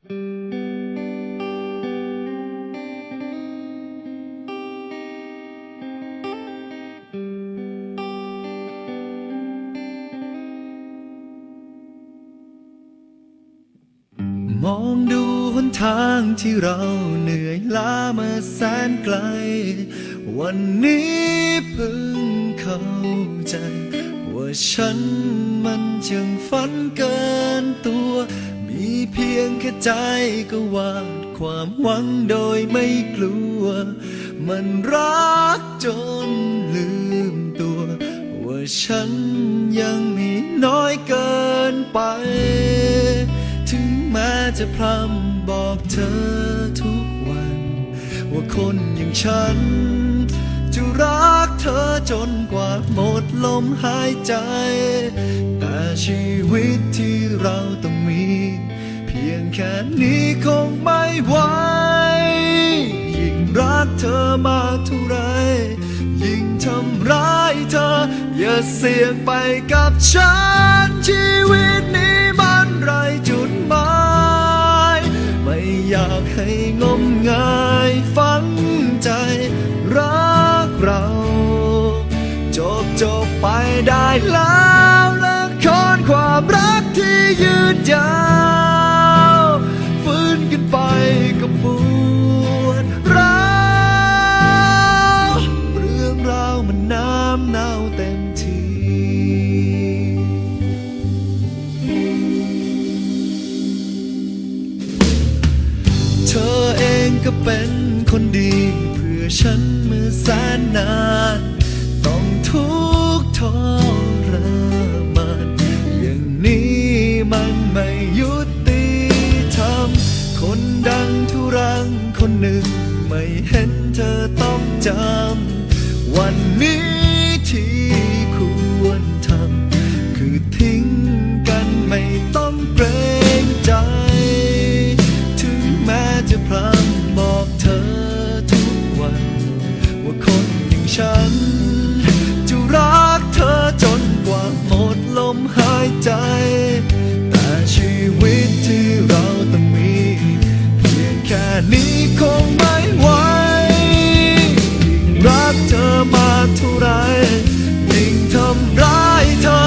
มองดูหนทางที่เราเหนื่อยล้ามาแสนไกล วันนี้เพิ่งเข้าใจ ว่าฉันมันจึงฝันเกินตัว เพียงแค่ใจก็วาดความหวังโดยไม่กลัว มันรักจนลืมตัว ว่าฉันยังมีน้อยเกินไป ถึงแม้จะพร่ำบอกเธอทุกวัน ว่าคนอย่างฉัน จะรักเธอจนกว่าหมดลมหายใจ แต่ชีวิตที่เราต้องมี ค่นี้คงไม่ไหวยิ่งรักเธอมากเท่าไร ยิ่งทำร้ายเธอ อย่าเสี่ยงไปกับฉัน ชีวิตนี้มันไรจุดหมาย ไม่อยากให้งมงายฝังใจรักเรา จบจบไปได้แล้วละครความรักที่ยืดยาว องก็เป็นคนดี เพื่อฉันเมื่อแสนนาน ต้องทุกทรมานอย่างนี้มันไม่ยุติธรรมคนดังทุรังคนหนึ่ง ไม่เห็นเธอต้องจำ วันนี้ที่ควรทำคือทิ้ง คงไม่ไหวรักเธอมาเท่าไรยิ่งทำร้ายเธอ